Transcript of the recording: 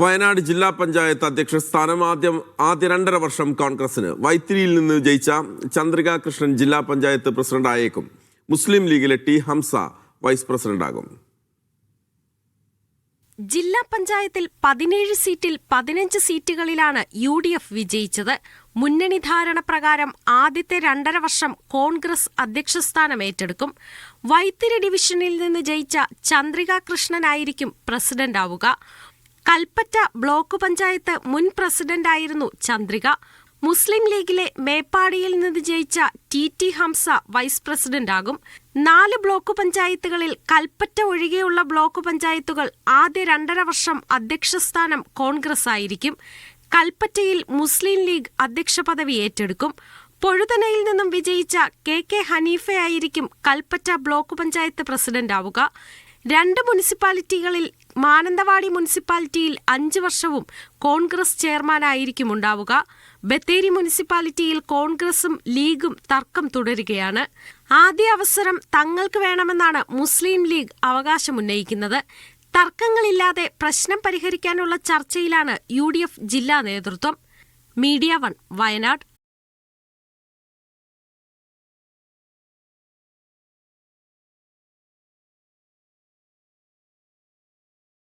വയനാട് ജില്ലാ പഞ്ചായത്ത് അധ്യക്ഷ സ്ഥാനം ആദ്യം ആദ്യ രണ്ടര വർഷം കോൺഗ്രസിന് വൈത്തിരിയിൽ നിന്ന് ജയിച്ച ചന്ദ്രിക കൃഷ്ണൻ ജില്ലാ പഞ്ചായത്ത് പ്രസിഡന്റായേക്കും മുസ്ലിം ലീഗിലെ ടി ഹംസ വൈസ് പ്രസിഡന്റാകും ജില്ലാ പഞ്ചായത്തിൽ പതിനേഴ് സീറ്റിൽ പതിനഞ്ച് സീറ്റുകളിലാണ് യു ഡി എഫ് വിജയിച്ചത്. മുന്നണി ധാരണ പ്രകാരം ആദ്യത്തെ രണ്ടര വർഷം കോൺഗ്രസ് അധ്യക്ഷസ്ഥാനം ഏറ്റെടുക്കും. വൈത്തിരി ഡിവിഷനിൽ നിന്ന് ജയിച്ച ചന്ദ്രിക കൃഷ്ണനായിരിക്കും പ്രസിഡന്റാവുക. കൽപ്പറ്റ ബ്ലോക്ക് പഞ്ചായത്ത് മുൻ പ്രസിഡന്റായിരുന്നു ചന്ദ്രിക. മുസ്ലിം ലീഗിലെ മേപ്പാടിയിൽ നിന്ന് ജയിച്ച ടി ടി ഹംസ വൈസ് പ്രസിഡന്റാകും. നാല് ബ്ലോക്ക് പഞ്ചായത്തുകളിൽ കൽപ്പറ്റ ഒഴികെയുള്ള ബ്ലോക്ക് പഞ്ചായത്തുകൾ ആദ്യ രണ്ടര വർഷം അധ്യക്ഷസ്ഥാനം കോൺഗ്രസ് ആയിരിക്കും. കൽപ്പറ്റയിൽ മുസ്ലിം ലീഗ് അധ്യക്ഷ പദവി ഏറ്റെടുക്കും. പൊഴുതനയിൽ നിന്നും വിജയിച്ച കെ കെ ഹനീഫയായിരിക്കും കൽപ്പറ്റ ബ്ലോക്ക് പഞ്ചായത്ത് പ്രസിഡന്റാവുക. രണ്ട് മുനിസിപ്പാലിറ്റികളിൽ മാനന്തവാടി മുനിസിപ്പാലിറ്റിയിൽ അഞ്ച് വർഷവും കോൺഗ്രസ് ചെയർമാനായിരിക്കും ഉണ്ടാവുക. ബത്തേരി മുനിസിപ്പാലിറ്റിയിൽ കോൺഗ്രസും ലീഗും തർക്കം തുടരുകയാണ്. ആദ്യ അവസരം തങ്ങൾക്ക് വേണമെന്നാണ് മുസ്ലിം ലീഗ് അവകാശമുന്നയിക്കുന്നത്. തർക്കങ്ങളില്ലാതെ പ്രശ്നം പരിഹരിക്കാനുള്ള ചർച്ചയിലാണ് യു ജില്ലാ നേതൃത്വം. Media one Wayanad.